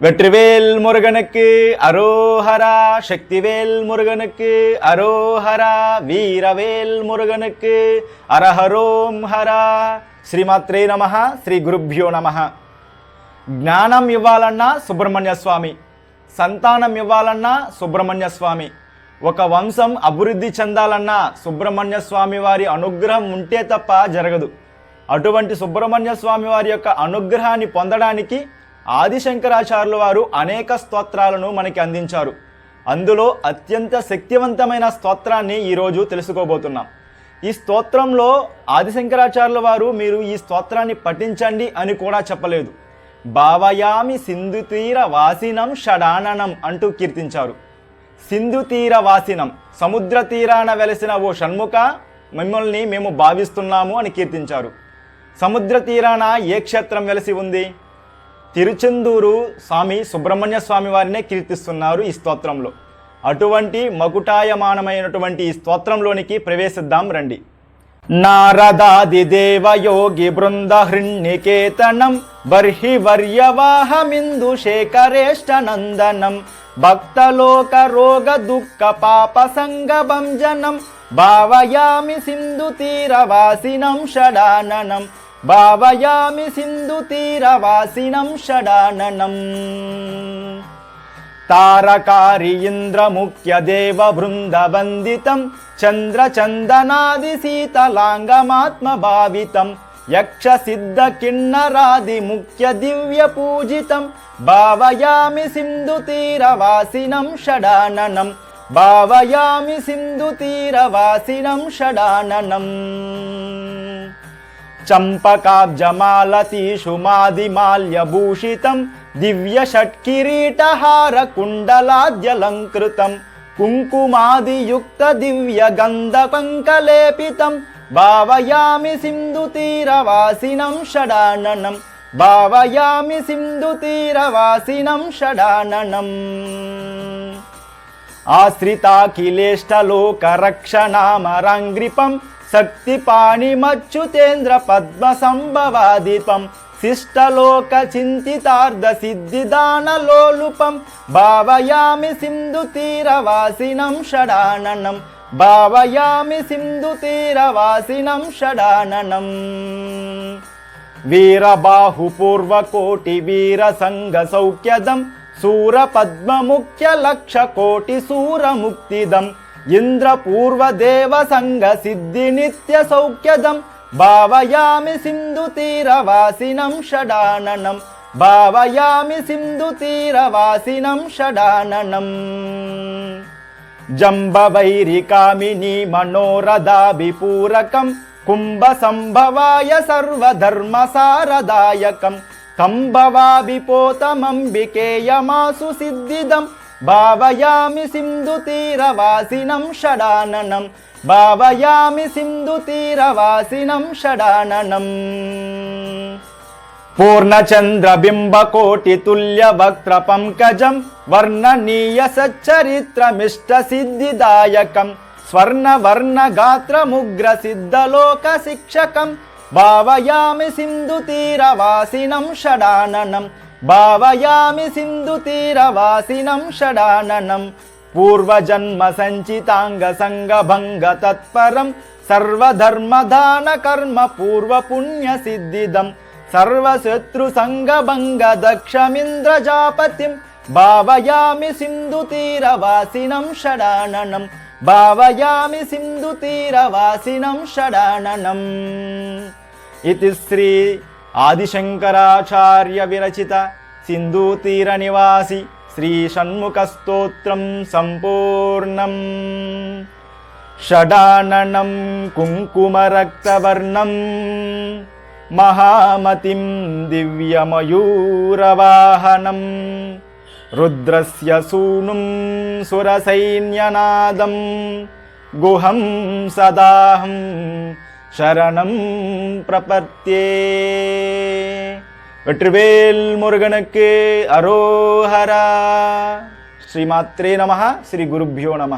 வெற்றிவேல் முருகனுக்கு அரோஹரா சக்திவேல் முருகனுக்கு அரோஹரா வீரவேல் మురుగనుకు అరహరోం హరా శ్రీమాత్రే నమ శ్రీ గురుభ్యో నమ జ్ఞానం ఇవ్వాలన్నా సుబ్రహ్మణ్య స్వామి సంతానం ఇవ్వాలన్నా సుబ్రహ్మణ్య స్వామి ఒక వంశం అభివృద్ధి చెందాలన్నా సుబ్రహ్మణ్య స్వామి వారి అనుగ్రహం ఉంటే తప్ప జరగదు అటువంటి సుబ్రహ్మణ్య స్వామి వారి యొక్క అనుగ్రహాన్ని పొందడానికి ఆదిశంకరాచార్యుల వారు అనేక స్తోత్రాలను మనకి అందించారు. అందులో అత్యంత శక్తివంతమైన స్తోత్రాన్ని ఈరోజు తెలుసుకోబోతున్నాం. ఈ స్తోత్రంలో ఆదిశంకరాచార్యుల వారు మీరు ఈ స్తోత్రాన్ని పఠించండి అని కూడా చెప్పలేదు. భావయామి సింధు తీర వాసినం షడాననం అంటూ కీర్తించారు. సింధు తీర వాసినం సముద్ర తీరాన వెలసిన ఓ షణ్ముఖ మిమ్మల్ని మేము భావిస్తున్నాము అని కీర్తించారు. సముద్ర తీరాన ఏ క్షేత్రం వెలసి ఉంది? తిరుచెందూరు స్వామి సుబ్రహ్మణ్య స్వామి వారినే కీర్తిస్తున్నారు ఈ స్తోత్రంలో. అటువంటి మకుటాయమానమైనటువంటి ఈ స్తోత్రంలోనికి ప్రవేశిద్దాం రండి. నారదాది దేవయోగి బృంద హృణ్నికేతనం బర్హి వర్యవాహమిందు శేఖరేష్ట నందనం భక్తలోక రోగ దుఃఖ పాప సంగభంజనం భావయామి సింధు తీరవాసినం షడాననం భావయామి సింధు తీరవాసినం షడాననం. తారకారి ఇంద్రముఖ్య దేవ బృందవందితం. చంద్రచందనాది శీతలాంగమాత్మ భావితం. యక్ష సిద్ధ కిన్నరాది ముఖ్య దివ్య పూజితం. భావయామి సింధు తీరవాసినం షడాననం. భావయామి సింధు తీరవాసినం షడాననం. చంపకాబ్జమాలతీషుమాదిమాల్యభూషితం దివ్య షట్కిరీటహార కుండలాద్యలంకృతం కుంకుమాదియుక్త దివ్య గంధ పంకలేపితం భావయామి సింధు శక్తి షడాననం భావయామి పద్మ సంభవాదిపం శిష్టలోక చింతితార్థ సిద్ధిదానలోలుపం భావయామి సింధు తీరవాసినం షడాననం భావయామి సింధు తీరవాసినం షడాననం. వీరబాహుపూర్వకోటి వీర సంఘ సౌఖ్యదం సూర పద్మముఖ్య లక్ష కోటి సూరముక్తిదం ఇంద్రపూర్వదేవ సంగ సిద్ధి నిత్య సౌఖ్యదం భావయామి సింధు తీరవాసినం షడాననం భావయామి సింధు తీరవాసినం షడాననం. జంబవైరికామిని మనోరథాభిపూరకం కుంభ సంభవాయ సర్వధర్మసారదాయకం కంభవాభిపోతమంబికేయమాసు సిద్ధిదం భావయామి సింధు తీరవాసినం షడాననం. భావయామి సింధు తీరవాసినం షడాననం. పూర్ణచంద్రబింబకోటి తుల్య వక్త్ర పంకజం. వర్ణనీయ సచ్చరిత్రమిష్ట भावयामि सिन्धुतीरवासिनं षडाननं पूर्वजन्मसञ्चिताङ्गसङ्गभङ्गतत्परं सञ्चिताङ्गसङ्गभङ्ग पूर्वपुण्यसिद्धिदं सर्वशत्रुसङ्गभङ्गदक्षमिन्द्रजापतिं भावयामि सिन्धुतीरवासिनं षडाननं भावयामि सिन्धुतीरवासिनं षडाननम् इति श्री ఆదిశంకరాచార్య విరచిత సింధూతీర నివాసి శ్రీ షణ్ముఖ స్తోత్రం సంపూర్ణం. షడాననం కుంకుమరక్తవర్ణం. మహామతిం దివ్యమయూరవాహనం. రుద్రస్య సూనుం సురసైన్యనాదం. గుహం సదాహం శరణం ప్రపత్యే వెట్రివేల్ మురుగనకు అరోహరా శ్రీమాత్రే నమ శ్రీ గురుభ్యో నమ